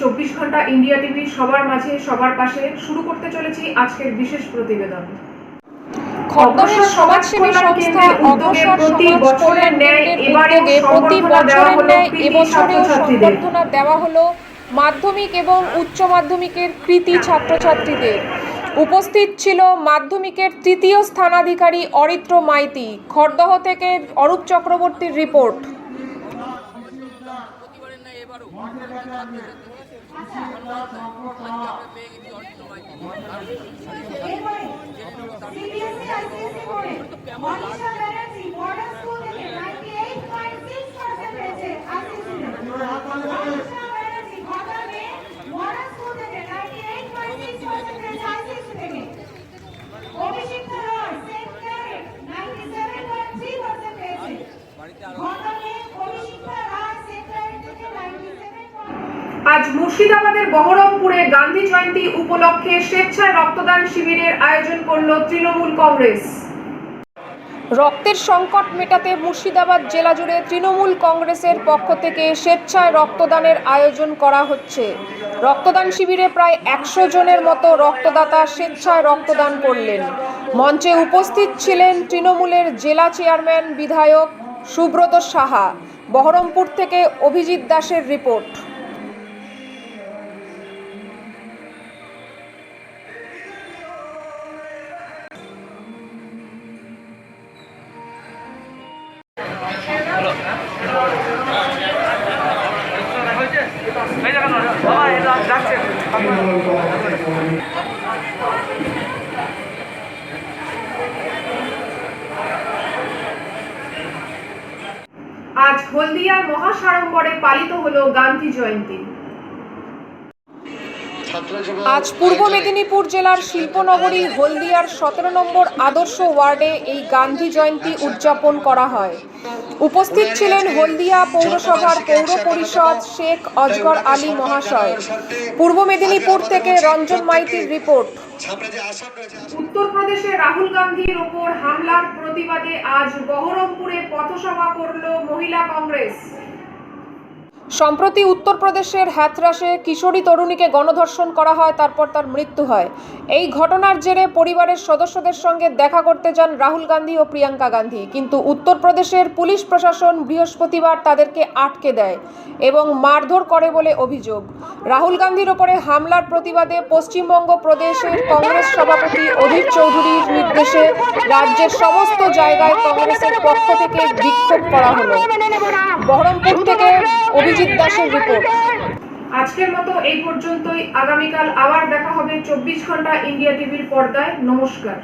চব্বিশ ঘণ্টা India TV সবার মাঝে সবার পাশে। শুরু করতে চলেছি আজকের বিশেষ প্রতিবেদন। খড়দহের সমাজসেবী সংস্থা অগ্রসর প্রতি বছরের ন্যায় কেন্দ্রের প্রতি বছরের ন্যায় এবছরেও। সংবর্ধনা দেওয়া হলো মাধ্যমিক এবং উচ্চ মাধ্যমিকের কৃতি ছাত্রছাত্রীদের। উপস্থিত ছিল মাধ্যমিকের তৃতীয় স্থানাধিকারী অরিত্র মাইতি। খড়দহ থেকে অরূপ চক্রবর্তীর রিপোর্ট। CBSE ICSE বোর্ডে মনীষা আজ মুর্শিদাবাদের বহরমপুরে গান্ধী জয়ন্তী উপলক্ষে স্বেচ্ছায় রক্তদান শিবিরের আয়োজন করল তৃণমূল কংগ্রেস। রক্তের সংকট মেটাতে মুর্শিদাবাদ জেলা জুড়ে তৃণমূল কংগ্রেসের পক্ষ থেকে স্বেচ্ছায় রক্তদানের আয়োজন করা হচ্ছে। রক্তদান শিবিরে প্রায় একশো জনের মতো রক্তদাতা স্বেচ্ছায় রক্তদান করলেন। মঞ্চে উপস্থিত ছিলেন তৃণমূলের জেলা চেয়ারম্যান বিধায়ক সুব্রত সাহা। বহরমপুর থেকে অভিজিৎ দাসের রিপোর্ট। আজ হলদিয়ার মহাসড়ম্বরে পালিত হলো গান্ধী জয়ন্তী। আজ পূর্ব মেদিনীপুর জেলার শিল্পনগরী হলদিয়ার সতেরো নম্বর আদর্শ ওয়ার্ডে এই গান্ধী জয়ন্তী উদযাপন করা হয়। উপস্থিত ছিলেন হলদিয়া পৌরসভার পৌর পরিষদ শেখ অজগর আলী মহাশয়। পূর্ব মেদিনীপুর থেকে রঞ্জন মাইতির রিপোর্ট। উত্তরপ্রদেশে রাহুল গান্ধীর ওপর হামলার প্রতিবাদে আজ বহরমপুরে পথসভা করল মহিলা কংগ্রেস। সম্প্রতি উত্তরপ্রদেশের হ্যাথরাসে কিশোরী তরুণীকে গণধর্ষণ করা হয়, তারপর তার মৃত্যু হয়। এই ঘটনার জেরে পরিবারের সদস্যদের সঙ্গে দেখা করতে যান রাহুল গান্ধী ও প্রিয়াঙ্কা গান্ধী। কিন্তু উত্তরপ্রদেশের পুলিশ প্রশাসন বৃহস্পতিবার তাদেরকে আটকে দেয় এবং মারধর করে বলে অভিযোগ। রাহুল গান্ধীর ওপরে হামলার প্রতিবাদে পশ্চিমবঙ্গ প্রদেশের কংগ্রেস সভাপতি অধীর চৌধুরীর নির্দেশে রাজ্যের সমস্ত জায়গায় কংগ্রেসের পক্ষ থেকে বিক্ষোভ করা হলো। বহরমপুর থেকে অভিজিৎ দাসের রিপোর্ট। আজকের মতো এই পর্যন্তই। আগামীকাল আবার দেখা হবে চব্বিশ ঘণ্টা ইন্ডিয়া টিভির পর্দায়। নমস্কার।